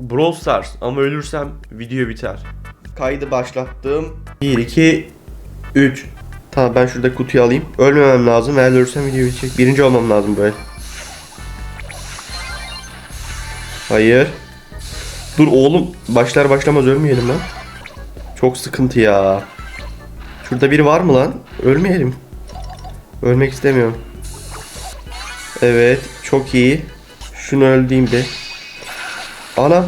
Brawl Stars ama ölürsem video biter. Kaydı başlattım. 1 2 3 Tamam ben şurada kutuyu alayım. Ölmemem lazım. Eğer ölürsem video bitecek. Birinci olmam lazım böyle. Hayır. Dur oğlum. Başlar başlamaz ölmeyelim lan. Çok sıkıntı ya. Şurada biri var mı lan? Ölmeyelim. Ölmek istemiyorum. Evet. Çok iyi. Şunu öldüğüm de. Ana.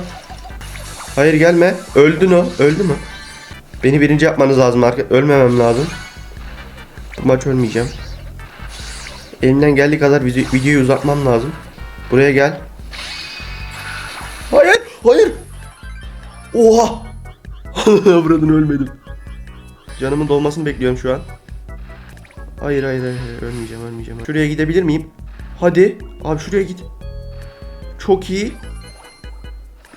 Hayır gelme. Öldün o. Öldü mü? Beni birinci yapmanız lazım arkadaşlar. Ölmemem lazım. Bu maç ölmeyeceğim. Elimden geldiği kadar video- videoyu uzatmam lazım. Buraya gel. Hayır. Hayır. Oha. Buradan ölmedim. Canımın dolmasını bekliyorum şu an. Hayır hayır hayır. ölmeyeceğim ölmeyeceğim. Şuraya gidebilir miyim? Hadi. Abi şuraya git. Çok iyi.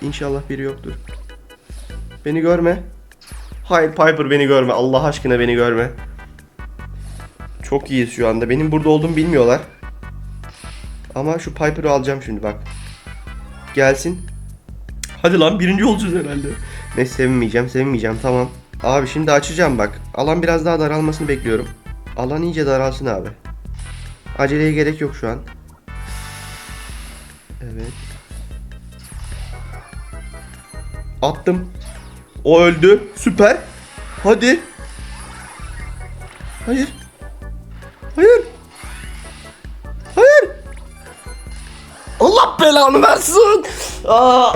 İnşallah biri yoktur. Beni görme. Hayır Piper beni görme. Allah aşkına beni görme. Çok iyiyiz şu anda. Benim burada olduğumu bilmiyorlar. Ama şu Piper'ı alacağım şimdi bak. Gelsin. Hadi lan birinci olacağız herhalde. Ne sevinmeyeceğim sevinmeyeceğim tamam. Abi şimdi açacağım bak. Alan biraz daha daralmasını bekliyorum. Alan iyice daralsın abi. Aceleye gerek yok şu an. Evet. Attım. O öldü. Süper. Hadi. Hayır. Hayır. Hayır. Allah belanı versin. Aa.